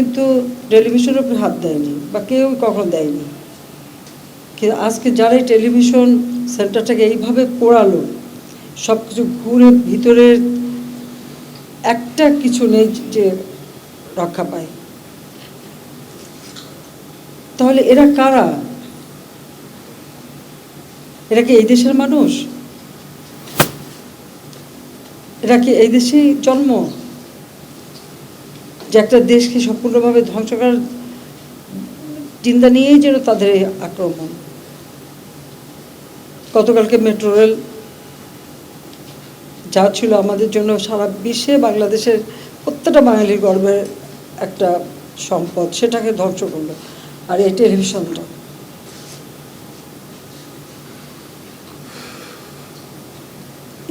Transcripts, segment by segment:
কিন্তু টেলিভিশনের উপর হাত দেয়নি বা কেউ কখন দেয়নি। কিন্তু আজকে যারা টেলিভিশন সেন্টারটাকে এইভাবে পোড়ালো সব কিছু ঘুরে ভিতরের একটা কিছু নেই যে রক্ষা পায়। তাহলে এরা কারা? এরা কি এই দেশের মানুষ? এরা কি এই দেশেই জন্ম? যে একটা দেশকে সম্পূর্ণভাবে ধ্বংস করার চিন্তা নিয়েই যেন তাদের এই আক্রমণ। গতকালকে মেট্রো রেল যা ছিল আমাদের জন্য সারা বিশ্বে বাংলাদেশের প্রত্যেকটা বাঙালির গর্বের একটা সম্পদ, সেটাকে ধ্বংস করল। আর এই টেলিভিশনটা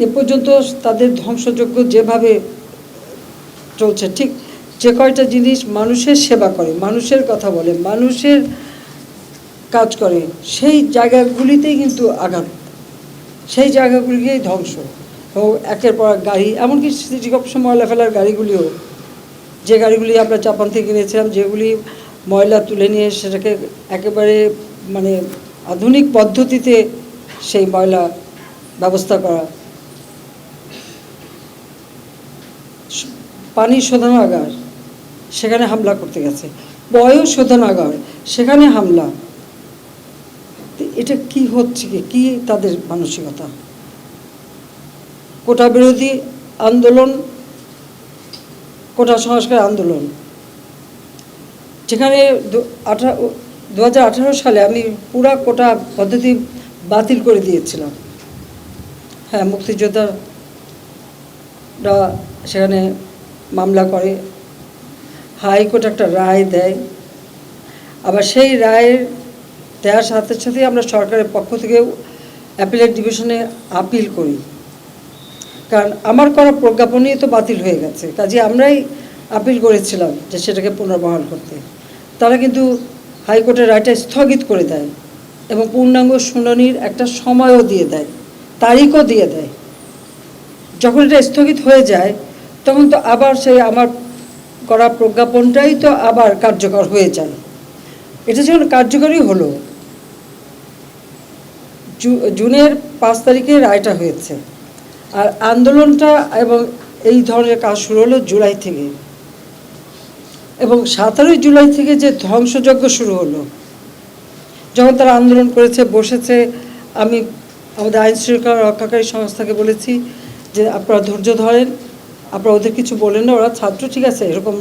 এ পর্যন্ত তাদের ধ্বংসযোগ্য যেভাবে চলছে, ঠিক যে কয়টা জিনিস মানুষের সেবা করে, মানুষের কথা বলে, মানুষের কাজ করে, সেই জায়গাগুলিতেই কিন্তু আঘাত। সেই জায়গাগুলিকেই ধ্বংস। একের পর এক গাড়ি, এমনকি সিটি কর্পোরেশন ময়লা ফেলার গাড়িগুলিও, যে গাড়িগুলি আমরা জাপান থেকে কিনেছিলাম, যেগুলি ময়লা তুলে নিয়ে সেটাকে একেবারে মানে আধুনিক পদ্ধতিতে সেই ময়লা ব্যবস্থা করা। পানি শোধনাগার। সেখানে হামলা করতে গেছে। বয়স শোধনাগার, সেখানে হামলা। এটা কি হচ্ছে কি? কি তাদের মানসিকতা? কোটা বিরোধী আন্দোলন, কোটা সংস্কার আন্দোলন। যেখানে দু হাজার আঠারো সালে আমি পুরা কোটা পদ্ধতি বাতিল করে দিয়েছিলাম। হ্যাঁ মুক্তিযোদ্ধারা সেখানে মামলা করে। হাইকোর্ট একটা রায় দেয়। আবার সেই রায়ের দেওয়ার সাথে সাথে আমরা সরকারের পক্ষ থেকে অ্যাপিলেট ডিভিশনে আপিল করি। কারণ আমার করা প্রজ্ঞাপনই তো বাতিল হয়ে গেছে। কাজে আমরাই আপিল করেছিলাম যে সেটাকে পুনর্বহাল করতে। তারা কিন্তু হাইকোর্টের রায়টা স্থগিত করে দেয় এবং পূর্ণাঙ্গ শুনানির একটা সময়ও দিয়ে দেয়, তারিখও দিয়ে দেয়। যখন এটা স্থগিত হয়ে যায়, তখন তো আবার সেই আমার করা প্রজ্ঞাপনটাই তো আবার কার্যকর হয়ে যায়। এটা যখন কার্যকরী হলো জুনের পাঁচ তারিখে রায়টা হয়েছে। আর আন্দোলনটা এবং এই ধরনের কাজ শুরু হলো জুলাই থেকে। এবং সতেরোই জুলাই থেকে যে ধ্বংসযজ্ঞ শুরু হলো, যখন তারা আন্দোলন করেছে, বসেছে, আমি আমাদের আইন শৃঙ্খলা রক্ষাকারী সংস্থাকে বলেছি যে আপনারা ধৈর্য ধরেন আপনারা ওদের কিছু বলেন না, ওরা ছাত্র, ঠিক আছে, এরকম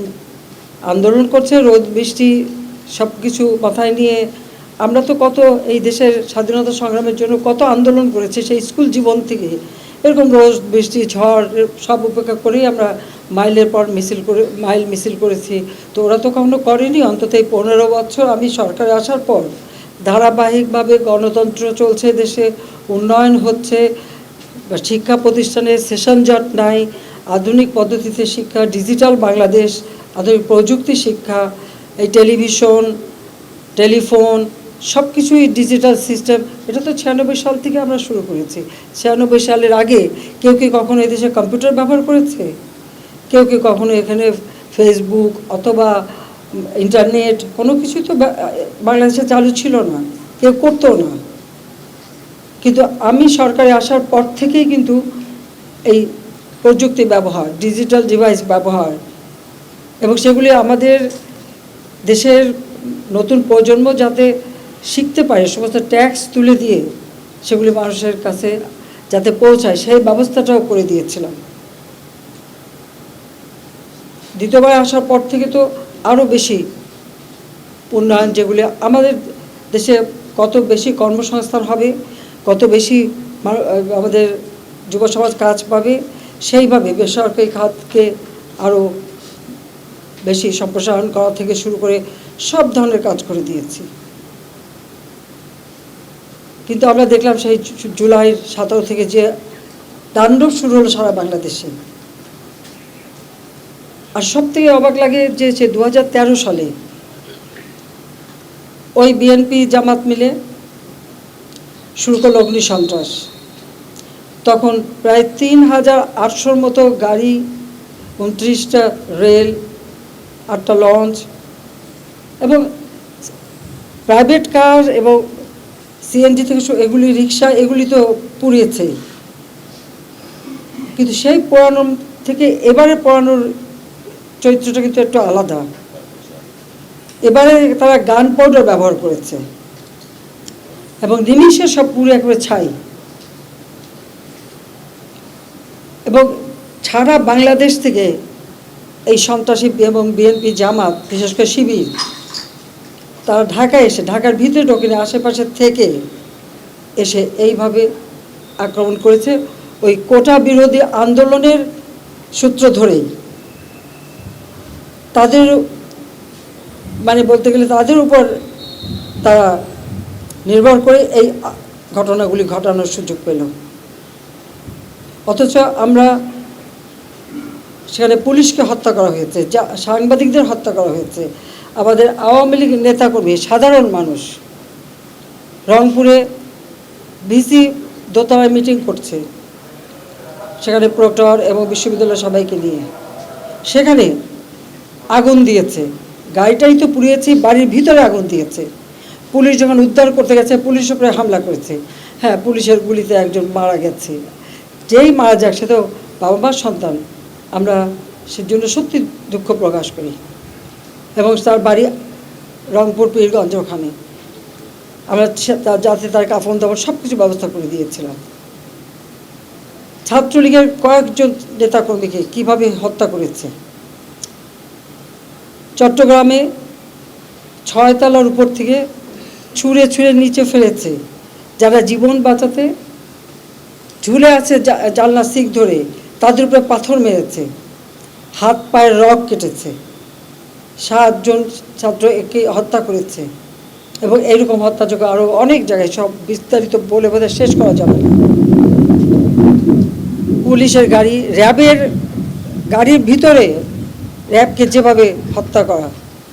আন্দোলন করছে, রোদ, বৃষ্টি সব কিছু মাথায় নিয়ে। আমরা তো কত এই দেশের স্বাধীনতা সংগ্রামের জন্য কত আন্দোলন করেছি, সেই স্কুল জীবন থেকে। এরকম রোদ, বৃষ্টি, ঝড় সব উপেক্ষা করেই আমরা মাইলের পর মিছিল করে, মাইল মিছিল করেছি। তো ওরা তো কখনো করেনি, অন্তত এই পনেরো বছর আমি সরকারে আসার পর। ধারাবাহিকভাবে গণতন্ত্র চলছে দেশে, উন্নয়ন হচ্ছে শিক্ষা প্রতিষ্ঠানে সেশন জট নাই আধুনিক পদ্ধতিতে শিক্ষা ডিজিটাল বাংলাদেশ, আধুনিক প্রযুক্তি শিক্ষা, এই টেলিভিশন টেলিফোন সব কিছুই ডিজিটাল সিস্টেম এটা তো ছিয়ানব্বই সাল থেকে আমরা শুরু করেছি। ছিয়ানব্বই সালের আগে কেউ কি কখনো এদেশে কম্পিউটার ব্যবহার করেছে? কেউ কি কখনো এখানে ফেসবুক অথবা ইন্টারনেট কোনো কিছু তো বাংলাদেশে চালু ছিল না, কেউ করতো না। কিন্তু আমি সরকারে আসার পর থেকেই কিন্তু এই প্রযুক্তি ব্যবহার ডিজিটাল ডিভাইস ব্যবহার, এবং সেগুলি আমাদের দেশের নতুন প্রজন্ম যাতে শিখতে পারে, সমস্ত ট্যাক্স তুলে দিয়ে সেগুলি মানুষের কাছে যাতে পৌঁছায়, সেই ব্যবস্থাটাও করে দিয়েছিলাম। দ্বিতীয়বার আসার পর থেকে তো আরও বেশি উন্নয়ন যেগুলি আমাদের দেশে কত বেশি কর্মসংস্থান হবে, কত বেশি আমাদের যুব সমাজ কাজ পাবে সেইভাবে বেসরকারি খাতকে আরও বেশি সম্প্রসারণ করা থেকে শুরু করে সব ধরনের কাজ করে দিয়েছি। কিন্তু আমরা দেখলাম সেই জুলাইয়ের সতেরো থেকে যে তাণ্ডব শুরু হলো সারা বাংলাদেশে। আর সব থেকে অবাক লাগে যে সে দু হাজার তেরো সালে ওই বিএনপি জামাত মিলে শুরু করল অগ্নি সন্ত্রাস তখন প্রায় তিন হাজার আটশোর মতো গাড়ি, উনত্রিশটা রেল, আটটা লঞ্চ এবং প্রাইভেট কার এবং সিএনজি থেকে এগুলি রিক্সা, এগুলি তো পুড়িয়েছেই কিন্তু সেই পোড়ানোর থেকে এবারে পড়ানোর চরিত্রটা কিন্তু একটু আলাদা। এবারে তারা গান পাউডার ব্যবহার করেছে এবং নিমিষে সব পুরো একবারে ছাই। এবং সারা বাংলাদেশ থেকে এই সন্ত্রাসী এবং বিএনপি জামাত, বিশেষ করে শিবির, তারা ঢাকায় এসে, ঢাকার ভিতরে ঢোকেনি আশেপাশে থেকে এসে এইভাবে আক্রমণ করেছে। ওই কোটা বিরোধী আন্দোলনের সূত্র ধরেই তাদের মানে বলতে গেলে তাদের উপর তারা নির্ভর করে এই ঘটনাগুলি ঘটানোর সুযোগ পেল। অথচ আমরা সেখানে পুলিশকে হত্যা করা হয়েছে, যা সাংবাদিকদের হত্যা করা হয়েছে। আমাদের আওয়ামী লীগ নেতাকর্মী, সাধারণ মানুষ রংপুরে ভিসি দোতলায় মিটিং করছে। সেখানে প্রক্টর এবং বিশ্ববিদ্যালয়ের সবাইকে নিয়ে। সেখানে আগুন দিয়েছে। গাড়িটাই তো পুড়িয়েছে, বাড়ির ভিতরে আগুন দিয়েছে। পুলিশ যখন উদ্ধার করতে গেছে, পুলিশ উপরে হামলা করেছে। হ্যাঁ পুলিশের গুলিতে একজন মারা গেছে। যেই মারা যাক সে তো বাবা মার সন্তান, আমরা সেজন্য সত্যি দুঃখ প্রকাশ করি। এবং তার বাড়ি রংপুর পীরগঞ্জ ওখানে। আমরা সে- তা- যাতে তার কাফন, দাফন সব কিছু ব্যবস্থা করে দিয়েছিলাম। ছাত্রলীগের কয়েকজন নেতাকর্মীকে কীভাবে হত্যা করেছে? চট্টগ্রামে ছয়তলার উপর থেকে ছুঁড়ে ছুঁড়ে নিচে ফেলেছে। যারা জীবন বাঁচাতে ঝুলে আছে জা- জানলা সিক ধরে, তাদের উপরে পাথর মেরেছে, হাত পায়ের রগ কেটেছে। সাতজন ছাত্র একে হত্যা করেছে এবং এইরকম হত্যাযোগ্য আরও অনেক জায়গায়, সব বিস্তারিত বলে বোধহয় শেষ করা যাবে না। পুলিশের গাড়ি, র্যাবের গাড়ির ভিতরে র্যাবকে যেভাবে হত্যা করা